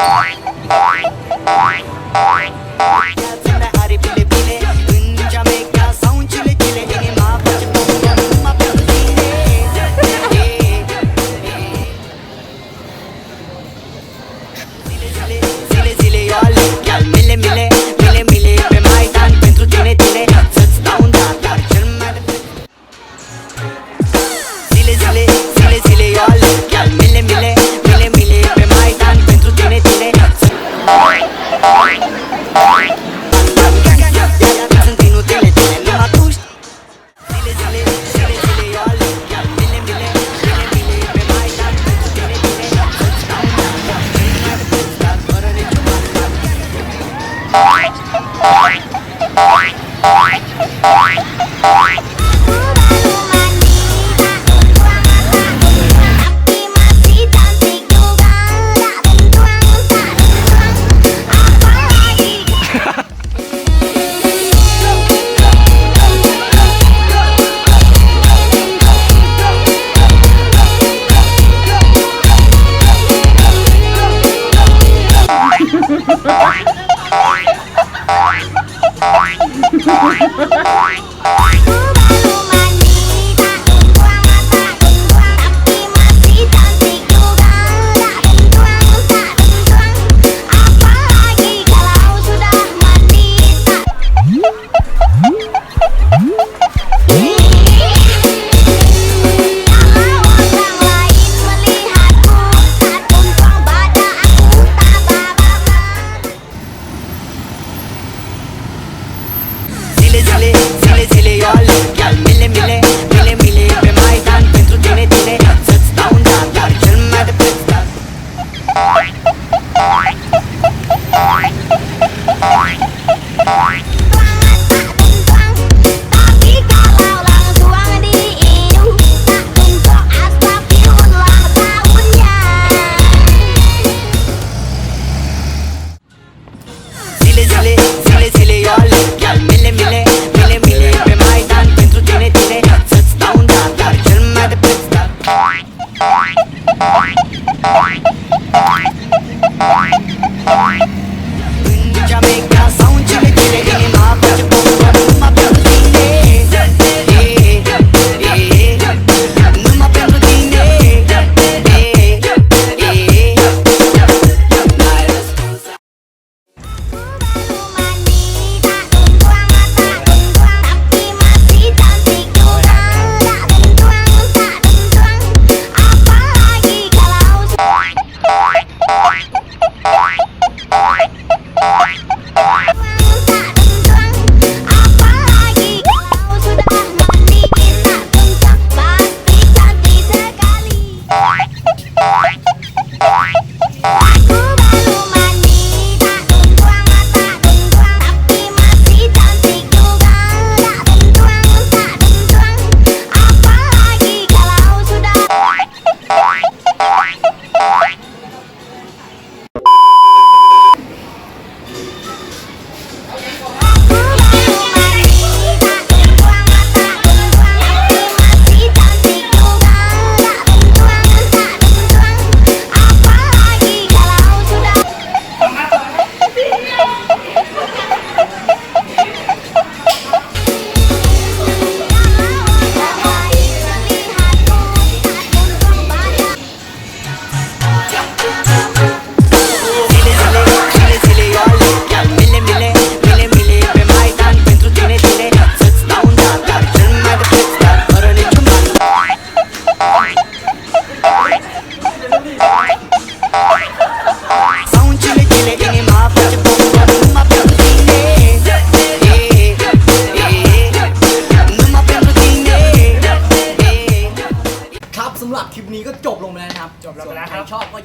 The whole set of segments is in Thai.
Boing! Oink! Oink! Jamaica sound, Jamaica,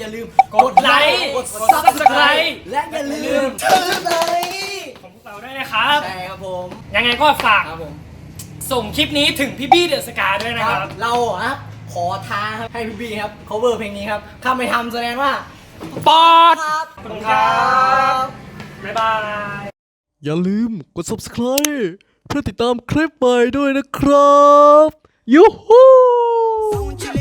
อบก็อย่าลืมกดไลค์กดกด Subscribe Subscribe และอย่าลืมเชิญเลยของพวกเราด้วยนะครับ ใช่ครับผมยังไงก็ฝากครับผมส่งคลิปนี้ถึงพี่บี้เดอะสกาด้วยนะคครัรับบเราอะครับขอท้าครับให้พี่บีครับ cover เพลงนี้ครับถ้าไม่ทำแสดงว่าปอด ครับขอบคุณครับ บ๊ายบาย อย่าลืมกด subscribe เพื่อติดตามคลิปใหม่ด้วยนะครับ ยูฮู Sau în cele, cele Inima